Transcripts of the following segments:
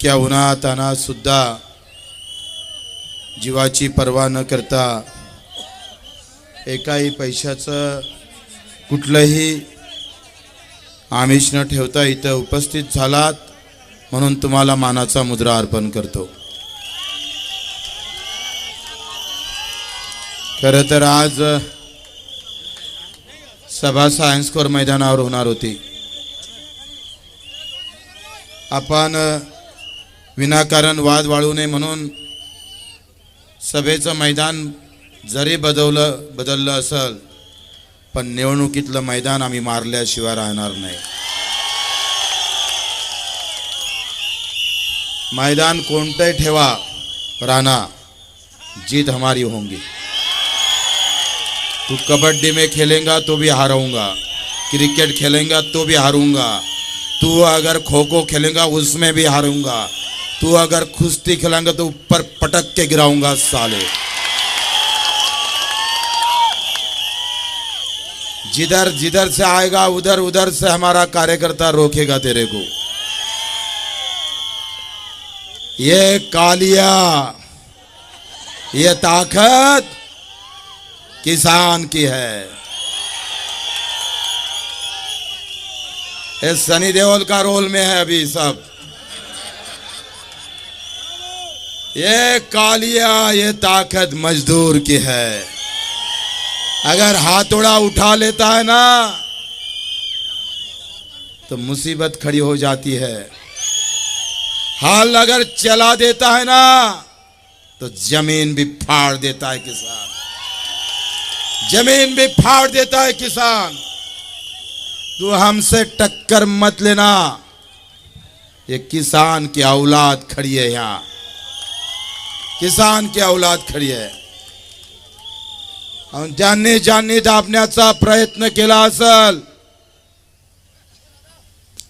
इतक्या उन्हातानात सुद्धा जीवाची पर्वा न करता एकाही पैशाचं कुठलंही आमिष न ठेवता इथं उपस्थित झालात म्हणून तुम्हाला मानाचा मुद्रा अर्पण करतो. खरं तर आज सभा सायन्स कोर मैदानावर होणार होती. आपण विनाकारण वाद वाळू नये म्हणून सभेचं मैदान जरी बदवलं बदललं असल पण निवडणुकीतलं मैदान आम्ही मारल्याशिवाय राहणार नाही. मैदान कोणतंही ठेवा राणा जीत हमारी होंगी. तू कबड्डी में खेलेगा तो भी हारूंगा क्रिकेट खेलेगा तो भी हारूंगा तू अगर खो खो खेलेगा उसमें भी हारूंगा तू अगर कुश्ती खिलाएँगे तो ऊपर पटक के गिराऊँगा साले। जिधर जिधर से आएगा, उधर उधर से हमारा कार्यकर्ता रोकेगा तेरे को। ये कालिया, ये ताकत किसान की है। ये सनी देओल का रोल में है अभी सब। ये कालिया, ये ताकत मजदूर की है। अगर हाथोड़ा उठा लेता है ना तो मुसीबत खड़ी हो जाती है। हाल अगर चला देता है ना तो ज़मीन भी फाड़ देता है किसान। ज़मीन भी फाड़ देता है किसान। तू हमसे टक्कर मत लेना। ये किसान की औलाद खड़ी है यहाँ। किसान की औलाद खड़ी है। ज्यांनी ज्यांनी दाबण्याचा प्रयत्न केला असल।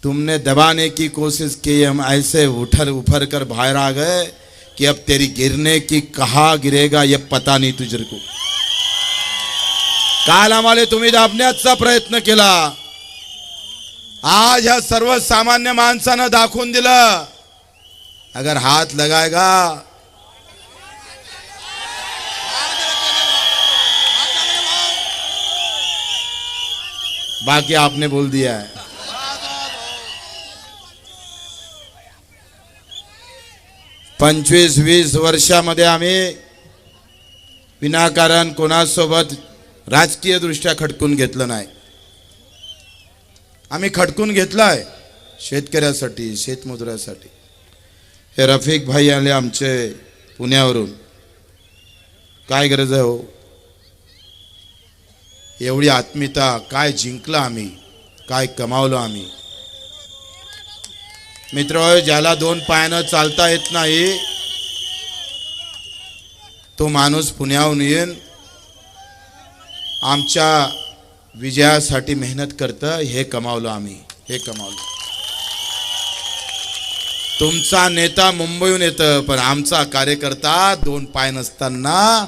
तुमने दबाने की कोशिश की हम ऐसे उठर उफर कर बाहर आ गए कि अब तेरी गिरने की कहा गिरेगा ये पता नहीं तुझर को। काल आम्हाला तुम्ही दाबण्याचा प्रयत्न केला आज ह्या सर्वसामान्य माणसानं दाखवून दिलं। अगर हात लगाएगा बाकी आपने बोल दिया है। पंचवीस वीस वर्षामध्ये आम्ही विनाकारण कोणासोबत राजकीय दृष्ट्या खटकून घेतलं नाही. आम्ही खटकून आहे शेतकऱ्यासाठी शेतमजुरासाठी हे रफिक भाई आले आमचे पुण्यावरून. काय गरज आहे हो? एवढी आत्मीयता काय जिंकलं आम्ही काय कमावलं आम्ही. मित्र ज्याला दोन पायानं चालता येत नाही तो माणूस पुण्याहून येईन. आमच्या विजयासाठी मेहनत करतं हे कमावलं आम्ही हे कमावलं. तुमचा नेता मुंबईहून येतं पण आमचा कार्यकर्ता दोन पाय नसताना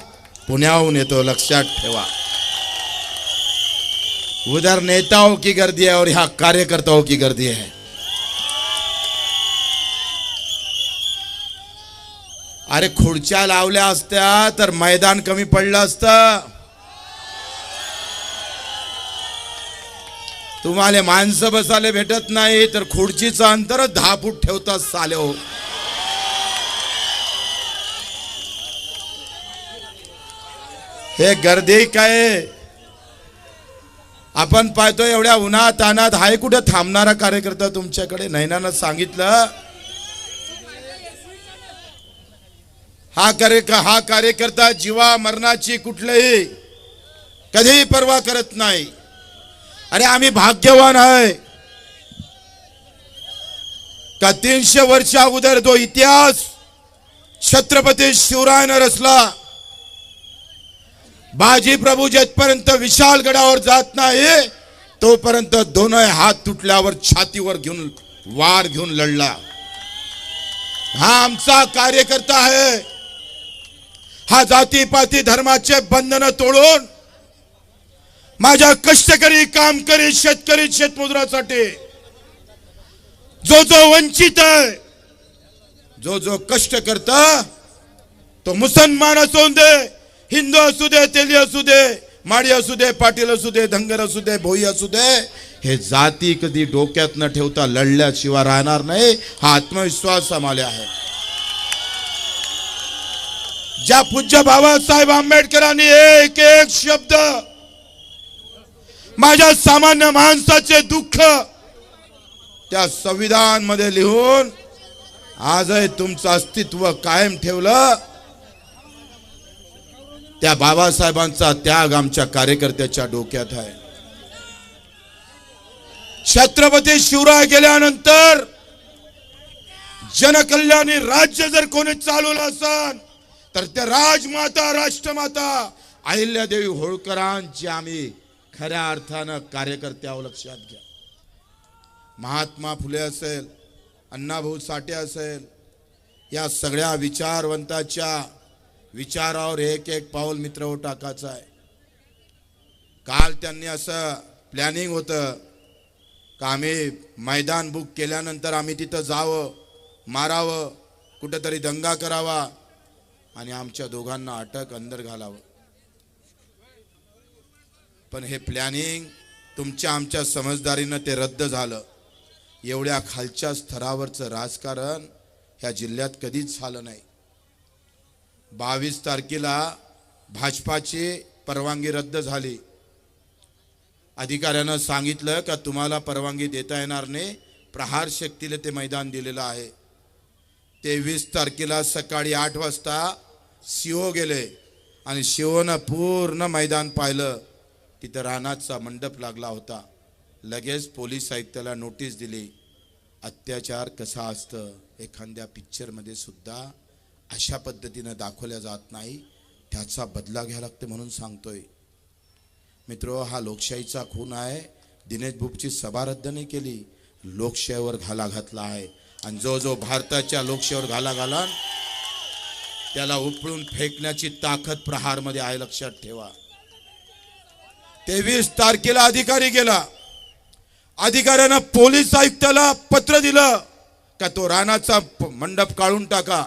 पुण्याहून येतो लक्षात ठेवा. उधर नेताओं की गर्दी है और यहां कार्यकर्ताओं की गर्दी है। अरे खुर्च्या लावल्या असत्या तर मैदान कमी पडलं असतं। तुम्हाला माणसं बसायला भेटत नाही तर खुर्चीचं अंतर दहा फूट ठेवतात साले हो। हे गर्दी काय आपण पाहतो एवढ्या उन्हात अनात हाय कुठे थांबणारा कार्यकर्ता तुमच्याकडे? नैनानं सांगितलं. हा कार्य हा कार्यकर्ता जीवा मरणाची कुठलंही कधीही पर्वा करत नाही. अरे आम्ही भाग्यवान आहे. का तीनशे वर्षा अगोदर तो इतिहास छत्रपती शिवरायनं रचला बाजी प्रभू जेथपर्यंत विशाल गडावर जात नाही तोपर्यंत दोनही हात तुटल्यावर छातीवर घेऊन वार घेऊन लढला. हा आमचा कार्यकर्ता आहे. हा जातीपाती धर्माचे बंधन तोडून माझ्या कष्टकरी कामकरी शेतकरी शेतमजुरासाठी जो जो वंचित आहे जो जो कष्ट करता तो मुसलमान असून दे हिंदू असू दे तेली असू दे माडी असू दे पाटील असू दे धनगर असू दे भोई असू दे हे जाती कधी डोक्यात न ठेवता लढल्याशिवाय राहणार नाही हा आत्मविश्वास आम्हाला आहे. ज्या पूज्य बाबासाहेब आंबेडकरांनी एक एक शब्द माझ्या सामान्य माणसाचे दुःख त्या संविधानमध्ये लिहून आजही तुमचं अस्तित्व कायम ठेवलं. त्या बाबासाहेबांचा त्याग आमच्या कार्यकर्त्याच्या डोक्यात आहे. छत्रपती शिवराय गेल्यानंतर जनकल्याणी राज्य जर कोणी चालवलं असन तर त्या राजमाता राष्ट्रमाता अहिल्यादेवी होळकरांची आम्ही खऱ्या अर्थानं कार्यकर्त्यावर लक्षात घ्या. महात्मा फुले असेल अण्णाभाऊ साठे असेल या सगळ्या विचारवंताच्या विचारावर एक एक पाऊल मित्र टाकायचं आहे. काल त्यांनी असं प्लॅनिंग होतं का आम्ही मैदान बुक केल्यानंतर आम्ही तिथं जावं मारावं कुठंतरी दंगा करावा आणि आमच्या दोघांना अटक अंदर घालावं. पण हे प्लॅनिंग तुमच्या आमच्या समजदारीनं ते रद्द झालं. एवढ्या खालच्या स्तरावरचं राजकारण ह्या जिल्ह्यात कधीच झालं नाही. बावीस तारखेला भाजपाची परवानगी रद्द झाली. अधिकाऱ्यानं सांगितलं का तुम्हाला परवानगी देता येणार नाही प्रहार शक्तीला ते मैदान दिलेलं आहे. तेवीस तारखेला सकाळी आठ वाजता शिओ गेले आणि शिवनं पूर्ण मैदान पाहिलं. तिथं रानाचा मंडप लागला होता. लगेच पोलीस आयुक्ताला नोटीस दिली. अत्याचार कसा असतं एखाद्या पिक्चरमध्ये सुद्धा अशा पद्धतीनं दाखवल्या जात नाही. त्याचा बदला घ्यावा लागते म्हणून सांगतोय. मित्र हा लोकशाहीचा खून आहे. दिनेश बुपची सभा रद्द नाही केली. लोकशाहीवर घाला घातला आहे. आणि जो जो भारताच्या लोकशाहीवर घाला घाला त्याला उपळून फेकण्याची ताकद प्रहारमध्ये आहे लक्षात ठेवा. तेवीस तारखेला अधिकारी गेला. अधिकाऱ्यानं पोलीस आयुक्ताला पत्र दिलं. का तो रानाचा प- मंडप काढून टाका.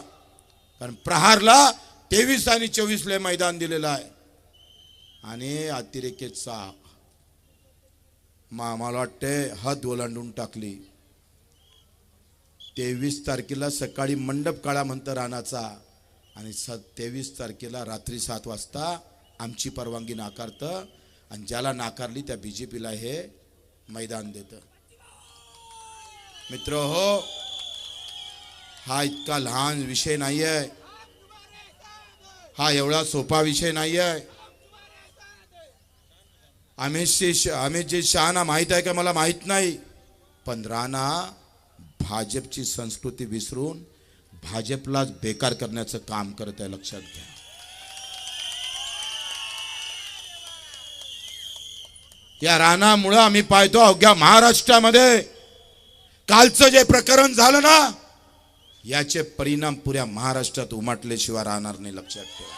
कारण प्रहारला तेवीस आणि चोवीसले मैदान दिलेलं आहे. आणि अतिरेकेचा मा मला वाटते हद ओलांडून टाकली. तेवीस तारखेला सकाळी मंडप काळा म्हणतं रानाचा आणि स तेवीस तारखेला रात्री सात वाजता आमची परवानगी नाकारतं आणि ज्याला नाकारली त्या बी जे पीला हे मैदान देतं. मित्र हो हा इतका लहान विषय नाही आहे हा एवढा सोपा विषय नाही आहे अमितशी अमितजी शहाना माहीत आहे का मला? माहीत नाही. पण राणा भाजपची संस्कृती विसरून भाजपलाच बेकार करण्याचं काम करत आहे लक्षात घ्या. या राणामुळं आम्ही पाहतो अवघ्या महाराष्ट्रामध्ये. कालचं जे प्रकरण झालं ना याचे परिणाम पुऱ्या महाराष्ट्रात उमटल्याशिवाय राहणार नाही लक्षात ठेवा.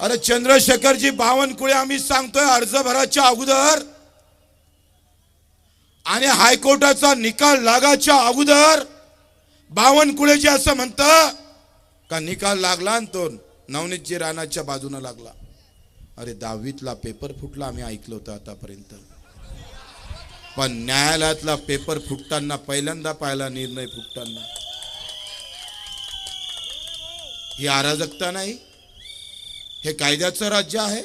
अरे चंद्रशेखरजी बावनकुळे आम्ही सांगतोय अर्ज भराच्या अगोदर आणि हायकोर्टाचा निकाल लागाच्या अगोदर बावनकुळेजी असं म्हणतं का निकाल लागला आणि तो नवनीतजी राणाच्या बाजूनं लागला. अरे दहावीतला पेपर फुटला आम्ही ऐकलं होतं आतापर्यंत. पण न्यायालयातला पेपर फुटताना पहिल्यांदा पाहिला निर्णय फुटताना. ही अराजकता नाही. हे कायद्याचं राज्य आहे.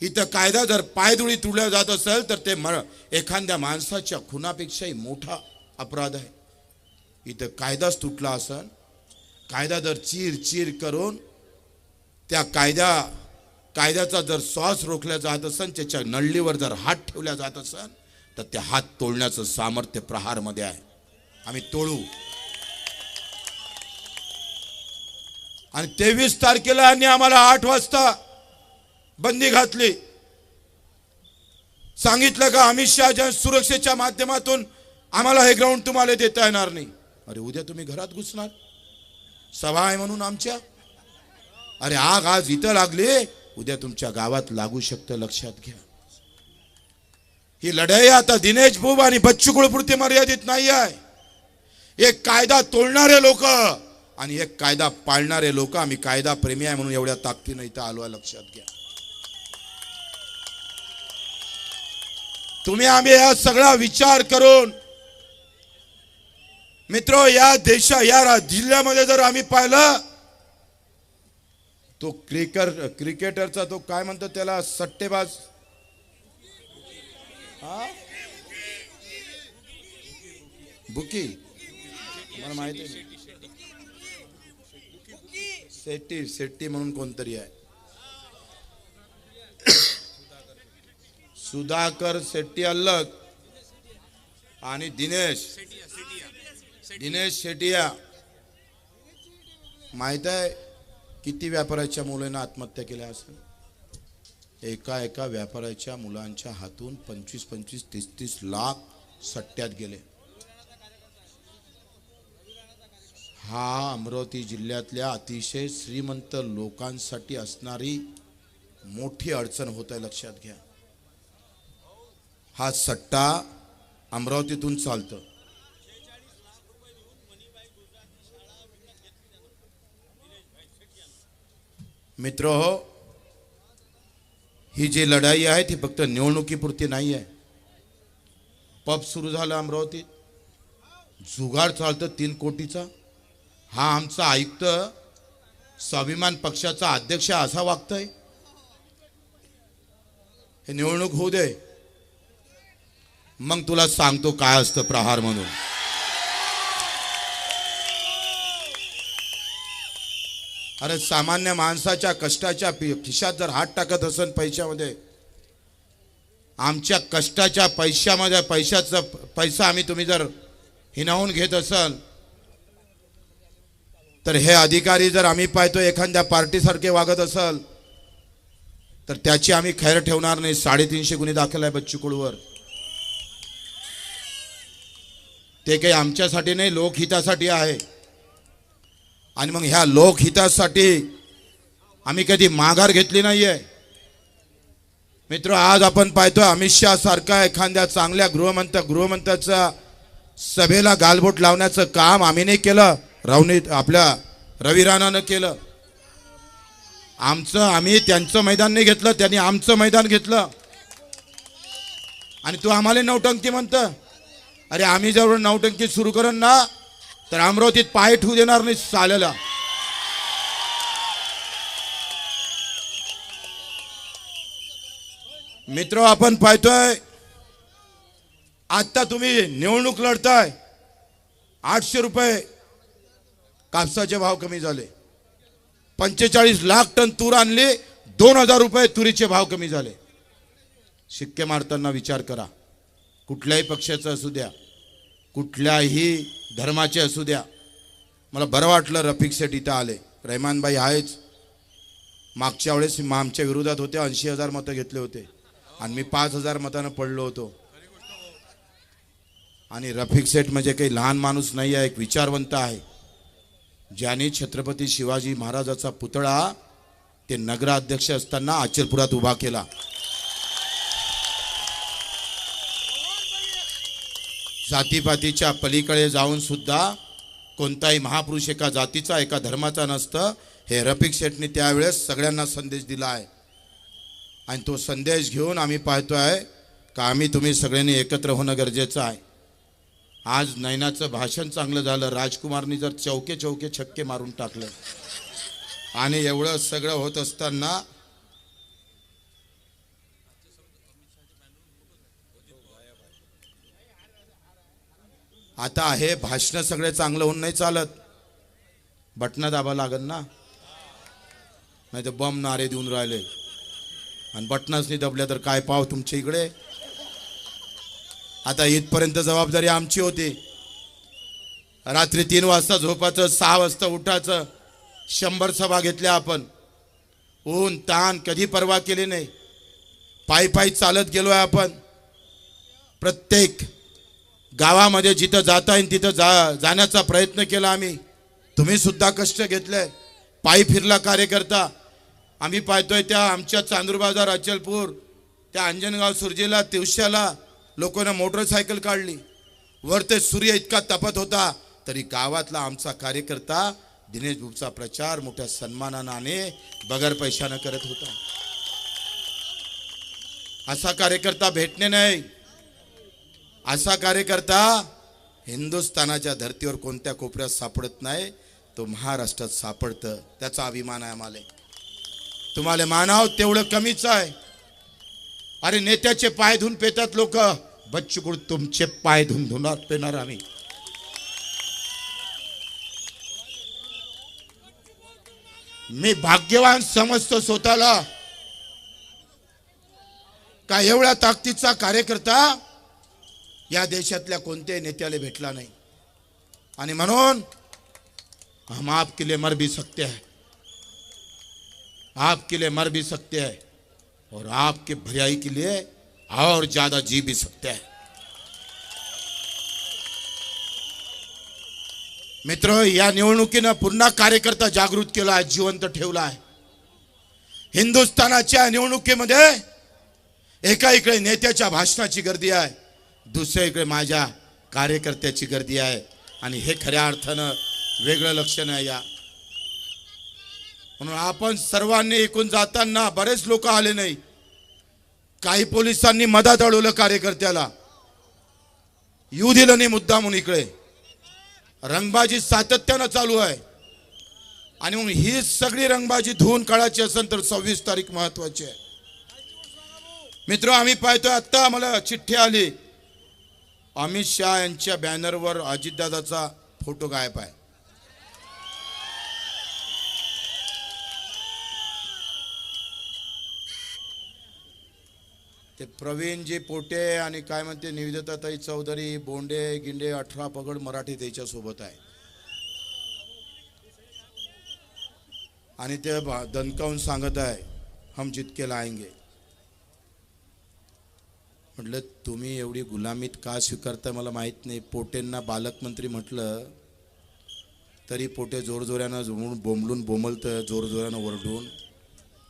इथं कायदा जर पायदुळी तुडल्या जात असेल तर ते म एखाद्या माणसाच्या खुनापेक्षाही मोठा अपराध आहे. इथं कायदाच तुटला असेल कायदा जर चीर चीर करून त्या कायद्या कायद्याचा जर श्वास रोखला जात असेल त्याच्या नळलीवर जर हात ठेवल्या जात असेल तर ते हात तोडण्याचं सामर्थ्य प्रहारमध्ये आहे. आम्ही तोडू. आणि तेवीस तारखेला आणि आम्हाला आठ वाजता बंदी घातली. सांगितलं का अमित शहाच्या सुरक्षेच्या माध्यमातून आम्हाला हे ग्राउंड तुम्हाला देता येणार नाही. अरे उद्या तुम्ही घरात घुसणार. सभा आहे म्हणून आमच्या. अरे आग आज इथं लागली. उद्या तुमच्या गावात लागू शकतं लक्षात घ्या. ही लढाई आता दिनेश बुब आणि बच्चू कुळपुरती मर्यादित नाही आहे. एक कायदा तोडणारे लोक आणि एक कायदा पाळणारे लोक आम्ही कायदा प्रेमी आहे म्हणून एवढ्या ताकदीनं इथं आलो आहे लक्षात घ्या. तुम्ही आम्ही या सगळा विचार करून मित्र या देशा या जिल्ह्यामध्ये जर आम्ही पाहिलं तो क्रिकर क्रिकेटरचा तो काय म्हणतो त्याला सट्टेबाज? हा? बुकी. मला माहिती आहे. सेट्टी सेट्टी म्हणून कोणतरी आहे. सुधाकर शेट्टी अलग आणि दिनेश. दिनेश शेटिया माहीत आहे? किती व्यापाऱ्याच्या मुलांना आत्महत्या केल्या असेल? एका एका व्यापाऱ्याच्या मुलांच्या हातून पंचवीस पंचवीस तीस तीस लाख सट्ट्यात गेले. हा अमरावती जिल्ह्यातल्या अतिशय श्रीमंत लोकांसाठी असणारी मोठी अडचण होत आहे लक्षात घ्या. हा सट्टा अमरावतीतून चालतं. मित्र हो ही जी लढाई आहे ती फक्त निवडणुकीपुरती नाही आहे. पब सुरू झाला अमरावतीत. जुगार चालतं तीन कोटीचा. हा आमचा आयुक्त स्वाभिमान पक्षाचा अध्यक्ष असा वागतोय. हे निवडणूक होऊ दे. मग तुला सांगतो काय असतं प्रहार म्हणून. अरे सामान्य माणसाच्या कष्टाच्या पि- खिशात जर हात टाकत असेल पैशामध्ये आमच्या कष्टाच्या पैशामध्ये पैशाचा पैसा आम्ही तुम्ही जर हिनावून घेत असाल तर हे अधिकारी जर आम्ही पाहतो एखाद्या पार्टीसारखे वागत असाल तर त्याची आम्ही खैर ठेवणार नाही. साडेतीनशे गुन्हे दाखल आहे बच्चू ते काही आमच्यासाठी नाही लोकहितासाठी आहे. आणि मग ह्या लोकहितासाठी आम्ही कधी माघार घेतली नाहीये. मित्र आज आपण पाहतोय अमित शहा सारखा एखाद्या चांगल्या गृहमंत्र गृहमंत्र्याचा सभेला गालबोट लावण्याचं काम आम्ही नाही केलं. रावणी आपल्या रवी राणानं केलं. आमचं आम्ही त्यांचं मैदान नाही घेतलं त्यांनी आमचं मैदान घेतलं. आणि तू आम्हाला नौटंकी म्हणतं. अरे आम्ही जर नौटंकी सुरू करून ना तर अमरावतीत पाय ठेवू देणार नाही चालेला मित्र आपण पाहतोय आता तुम्ही निवडणूक लढताय. आठशे रुपये कापसाचे भाव कमी झाले. पंचेचाळीस लाख टन तूर आणली दोन हजार रुपये तुरीचे भाव कमी झाले. शिक्के मारताना विचार करा. कुठल्याही पक्षाचा असू द्या. कुठल्याही धर्माचे असू द्या. मला बरं वाटलं रफिक सेठ इथं आले. रहमानबाई आहेच. मागच्या वेळेस आमच्या विरोधात होते ऐंशी हजार मतं घेतले होते. आणि मी पाच हजार मतानं पडलो होतो. आणि रफिक सेठ म्हणजे काही लहान माणूस नाही आहे एक विचारवंत आहे. ज्याने छत्रपती शिवाजी महाराजाचा पुतळा ते नगराध्यक्ष असताना आचलपुरात उभा केला. जातीपातीच्या पलीकडे जाऊन सुद्धा कोणताही महापुरुष एका जातीचा एका धर्माचा नसतं. हे रफिक शेठने त्यावेळेस सगळ्यांना संदेश दिला आहे. आणि तो संदेश घेऊन आम्ही पाहतो आहे का आम्ही तुम्ही सगळ्यांनी एकत्र होणं गरजेचं आहे. आज नैनाचं भाषण चांगलं झालं. राजकुमारनी जर चौके चौके छक्के मारून टाकलं. आणि एवढं सगळं होत असताना आता हे भाषण सगळे चांगलं होऊन नाही चालत. बटणं दाबा लागल ना. नाही तर बम नारे देऊन राहिले. आणि बटनच नाही दबल्या तर काय पाव तुमच्या इकडे? आता इथपर्यंत जबाबदारी आमची होती. रात्री तीन वाजता झोपायचं सहा वाजता उठायचं. शंभर सभा घेतल्या आपण. ऊन ताण कधी परवा केली नाही. पायी पायी चालत गेलोय आपण. प्रत्येक गावामध्ये जिथं जाता येईल तिथं जा जाण्याचा प्रयत्न केला आम्ही. तुम्ही सुद्धा कष्ट घेतले पायी फिरला कार्यकर्ता. आम्ही पाहतोय त्या आमच्या चांदूर बाजार अचलपूर त्या अंजनगाव सुरजेला तिवश्याला लोकांना मोटरसायकल काढली. वर ते सूर्य इतका तपत होता तरी गावातला आमचा कार्यकर्ता दिनेश बुबचा प्रचार मोठ्या सन्मानाने बगर पैशानं करत होता. असा कार्यकर्ता भेटणे नाही. असा कार्यकर्ता हिंदुस्थानाच्या धर्तीवर कोणत्या कोपऱ्यात सापडत नाही तो महाराष्ट्रात सापडतं. त्याचा अभिमान आहे आम्हाला. तुम्हाला मानाव तेवढं कमीच आहे. अरे नेत्याचे पाय धुवून पेतात लोक. बच्चूकुड तुमचे पाय धुवून धुणार पेणार आम्ही. मी भाग्यवान समजतो स्वतःला. का एवढ्या ताकदीचा कार्यकर्ता या देशातल्या कोणत्याही नेत्याला भेटला नाही. आणि म्हणून हम आपके लिए मर भी सकते हैं. आपके लिए मर भी सकते हैं. और आपके भलाई के लिए और ज्यादा जी भी सकते हैं. मित्र या निवडणुकीनं पुन्हा कार्यकर्ता जागृत केला आहे जिवंत ठेवला आहे. हिंदुस्थानाच्या निवडणुकीमध्ये एका इकडे नेत्याच्या भाषणाची गर्दी आहे. दुसऱ्या इकडे माझ्या कार्यकर्त्याची गर्दी आहे आणि हे खऱ्या अर्थानं वेगळं लक्षण आहे या. म्हणून आपण सर्वांनी एकूण जाताना बरेच लोक आले नाही. काही पोलिसांनी मधात अडवलं कार्यकर्त्याला. येऊ दिलं नाही मुद्दा म्हणून इकडे. रंगबाजी सातत्यानं चालू आहे. आणि मग ही सगळी रंगबाजी धुवून काढायची असेल तर सव्वीस तारीख महत्वाची आहे. मित्र आम्ही पाहतोय आत्ता आम्हाला चिठ्ठी आली. अमित शहा यांच्या बॅनरवर अजितदादाचा फोटो गायब आहे. ते प्रवीणजी पोटे आणि काय म्हणते निविदताताई चौधरी बोंडे गिंडे अठरा पगड मराठी त्याच्यासोबत आहे. आणि ते दणकावून सांगत आहे हम जितके लाएंगे. म्हटलं तुम्ही एवढी गुलामीत का स्वीकारता मला माहीत नाही. पोटेंना बालकमंत्री म्हटलं तरी पोटे जोरजोऱ्यानं जोडून बोंबलून बोंबलतं जोरजोऱ्यानं ओरडून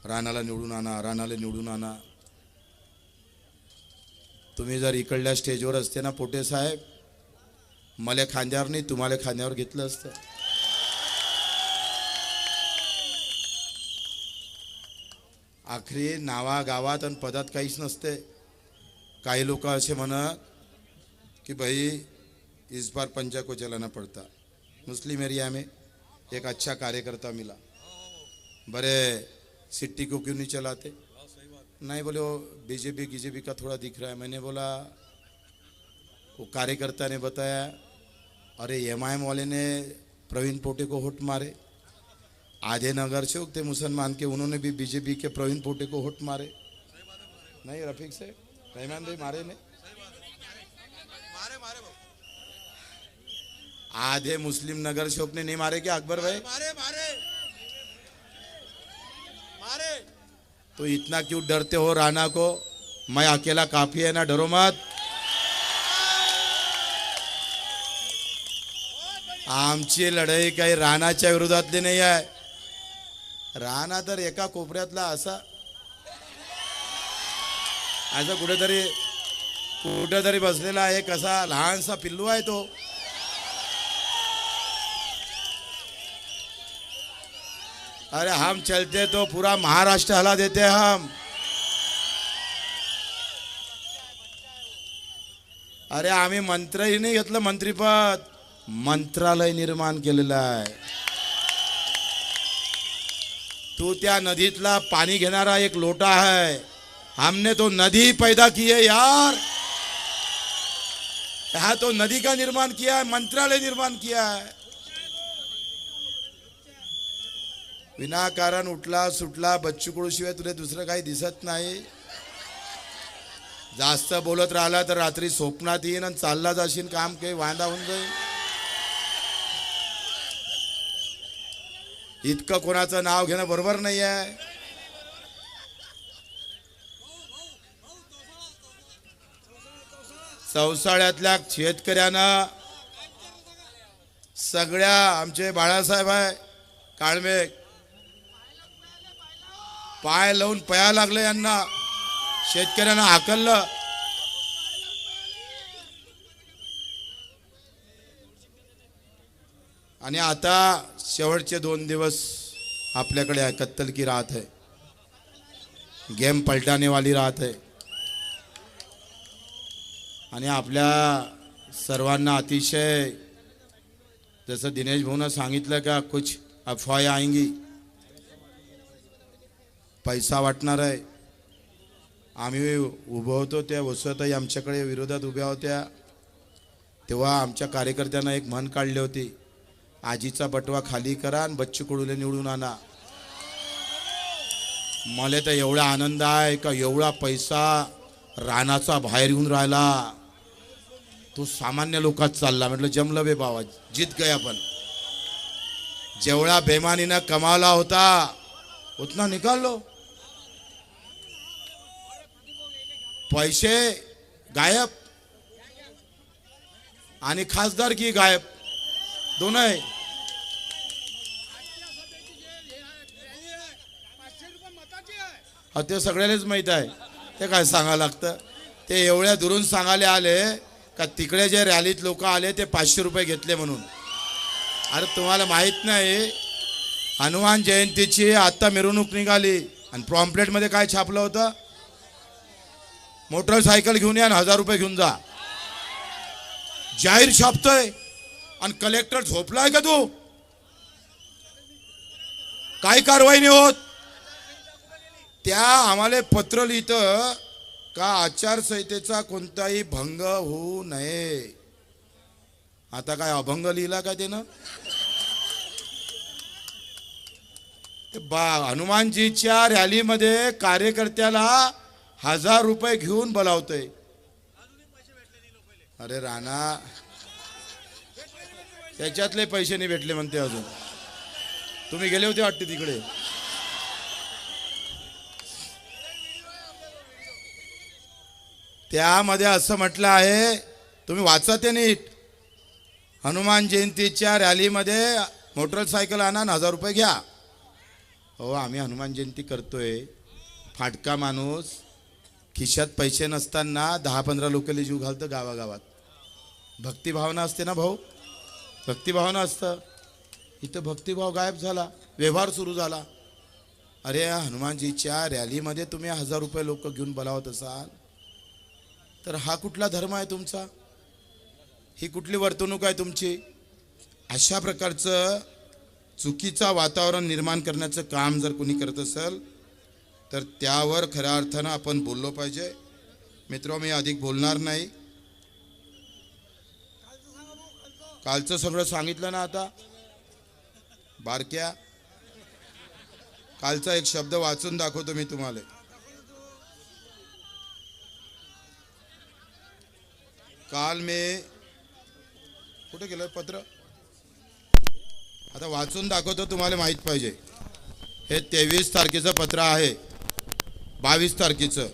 रानाला निवडून आणा रानाला निवडून आणा. तुम्ही जर इकडल्या स्टेजवर असते ना पोटे साहेब मला खांद्यावर नाही तुम्हाला खांद्यावर घेतलं असतं. आखरी नावा गावात आणि पदात काहीच नसते. काही लोक असे म्हणत की भाई इस बार पंजा को जलाना पड़ता। मुस्लिम एरिया में एक अच्छा कार्यकर्ता मिला। बड़े सिट्टी को क्यों नहीं चलाते? नहीं बोले वो बीजेपी बीजेपी का थोड़ा दिख रहा है। मैंने बोला वो कार्यकर्ता ने बताया अरे एम आई एम वाले ने प्रवीण पोटे को होट मारे। आधे नगर से थे मुसलमान के उन्होंने भी बीजेपी के प्रवीण पोटे को होट मारे। नहीं रफीक से भाई मारे ने आधे मुस्लिम नगर सेवक ने नहीं मारे क्या अकबर भाई? मारे मारे। मारे। तो इतना क्यों डरते हो राणा को? मैं अकेला काफी है ना डरो मत। आमची लढाई काही राणाच्या विरोधातली नाही आहे. राणा तर एका कोपऱ्यातला असा असं कुठेतरी कुठेतरी बसलेला आहे कसा लहानसा पिल्लू आहे तो. अरे हम चलते तो पूरा महाराष्ट्र हला देते हम. अरे आम्ही मंत्रही नाही घेतलं मंत्रीपद. मंत्रालय निर्माण केलेलं आहे. तू त्या नदीतला पाणी घेणारा एक लोटा आहे. हमने तो नदी पैदा की है यार। यहाँ तो नदी का निर्माण किया है मंत्रालय निर्माण किया है। विनाकारण उठला सुटला बच्चू शिवाय तुला दुसरं काही दिसत नाही। जास्त बोलत राहिला तर रात्री स्वप्नात येईन आणि चालला जाशील काम काही वांदा होऊन जाईल। इतकं कोणाचं नाव घेणं बरोबर नाही आहे सवसाळ्यातल्या शेतकऱ्यांना सगळ्या आमचे बाळासाहेब आहे काळमे. पाय लावून पया लागले यांना. शेतकऱ्यांना हाकललं. आणि आता शेवटचे दोन दिवस आपल्याकडे कत्तल की राहत आहे. गेम पलटानेवाली राहत आहे. आणि आपल्या सर्वांना अतिशय जसं दिनेश भाऊनं सांगितलं का कुछ अफवाया आएंगी. पैसा वाटणार आहे. आम्ही उभं होतो त्या वसुताई आमच्याकडे विरोधात उभ्या होत्या. तेव्हा आमच्या कार्यकर्त्यांना एक म्हण काढली होती. आजीचा बटवा खाली करा आणि बच्चू कडूले निवडून आणा. मला तर एवढा आनंद आहे का एवढा पैसा रानाचा बाहेर येऊन राहिला. तो सामान्य लोकात चालला. म्हटलं जमलं बे बाबा जीत गए आपण. जेवढा बेमानीनं कमावला होता उतना निकाल लो पैसे गायब. आणि खासदार की गायब. दोन आहे हा ते सगळ्यालाच माहीत आहे. ते काय सांगावं लागतं? ते एवढ्या दुरून सांगायला आले का तिकडे जे रॅलीत लोक आले ते पाचशे रुपये घेतले म्हणून. अरे तुम्हाला माहीत नाही हनुमान जयंतीची आत्ता मिरवणूक निघाली आणि प्रॉम्प्लेटमध्ये काय छापलं होतं? मोटरसायकल घेऊन या आणि हजार रुपये घेऊन जा. जाहीर छापतोय आणि कलेक्टर झोपलाय का तू? काय कारवाई नाही होत? त्या आम्हाला पत्र लिहितं का आचारसंहितेचा कोणताही भंग होऊ नये? आता काय अभंग लिहिला का त्यानं? बा हनुमानजीच्या रॅलीमध्ये कार्यकर्त्याला हजार रुपये घेऊन बोलावतोय. अरे राणा त्याच्यातले पैसे नाही भेटले म्हणते अजून. तुम्ही गेले होते वाटते तिकडे. त्यामध्ये असं म्हटलं आहे तुम्ही वाचा ते नीट. हनुमान जयंतीच्या रॅलीमध्ये मोटरसायकल आणा हजार रुपये घ्या. हो आम्ही हनुमान जयंती करतोय. फाटका माणूस खिशात पैसे नसताना दहा पंधरा लोकली जीव घालतं गावागावात. भक्तिभावना असते ना भाऊ? भक्तिभावना असतं. इथं भक्तिभाव गायब झाला व्यवहार सुरू झाला. अरे हनुमानजीच्या रॅलीमध्ये तुम्ही हजार रुपये लोक घेऊन बोलावत असाल. तर हा कुठला धर्म आहे तुमचा? ही कुठली वर्तणूक आहे तुमची? अशा प्रकारचं चुकीचा वातावरण निर्माण करण्याचं काम जर कोणी करत असेल तर त्यावर खऱ्या अर्थानं आपण बोललो पाहिजे. मित्र मी अधिक बोलणार नाही. कालचं सगळं सांगितलं ना आता? बारक्या? कालचा एक शब्द वाचून दाखवतो मी तुम्हाला. काल मी कुठे गेलं पत्र? आता वाचून दाखवतो तुम्हाला माहीत पाहिजे. हे तेवीस तारखेचं पत्र आहे. बावीस तारखेचं.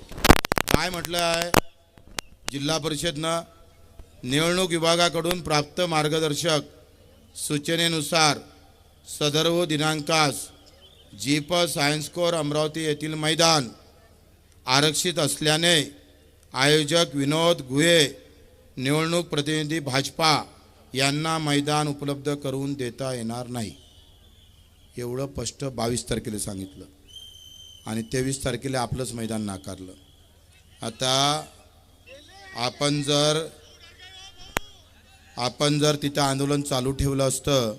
काय म्हटलं आहे? जिल्हा परिषदनं निवडणूक विभागाकडून प्राप्त मार्गदर्शक सूचनेनुसार सदर्व दिनांकास जीप सायन्स कोर अमरावती येथील मैदान आरक्षित असल्याने आयोजक विनोद गुहे निवडणूक प्रतिनिधी भाजपा यांना मैदान उपलब्ध करून देता येणार नाही. एवढं स्पष्ट बावीस तारखेला सांगितलं. आणि तेवीस तारखेला आपलंच मैदान नाकारलं. आता आपण जर आपण जर तिथं आंदोलन चालू ठेवलं असतं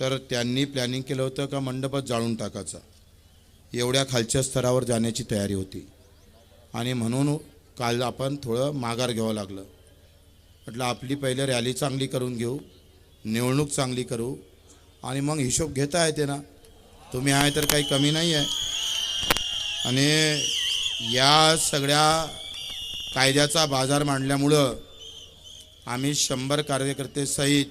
तर त्यांनी प्लॅनिंग केलं होतं का मंडपच जाळून टाकायचा? एवढ्या खालच्या स्तरावर जाण्याची तयारी होती. आणि म्हणून काल आपण थोडं माघार घ्यावं लागलं. म्हटलं आपली पहिले रॅली चांगली करून घेऊ निवडणूक चांगली करू आणि मग हिशोब घेता येते ना. तुम्ही आहे तर काही कमी नाही आहे. आणि या सगळ्या कायद्याचा बाजार मांडल्यामुळं आम्ही शंभर कार्यकर्ते सहित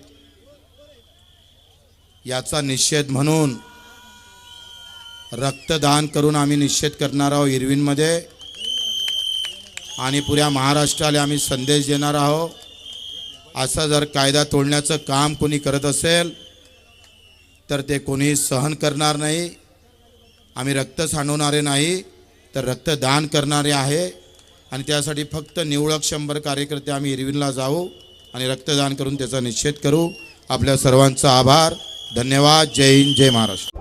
याचा निषेध म्हणून रक्तदान करून आम्ही निषेध करणार आहोत इरविनमध्ये. आणि पुऱ्या महाराष्ट्राला आम्ही संदेश देणार आहोत. असा जर कायदा तोडण्याचं काम कोणी करत असेल तर ते कोणी सहन करणार नाही. आम्ही रक्त सांडवणारे नाही तर रक्तदान करणारे आहे. आणि त्यासाठी फक्त निवडक शंभर कार्यकर्ते आम्ही इरविनला जाऊ आणि रक्तदान करून त्याचा निषेध करू. आपल्या सर्वांचा आभार. धन्यवाद. जय हिंद जय महाराष्ट्र.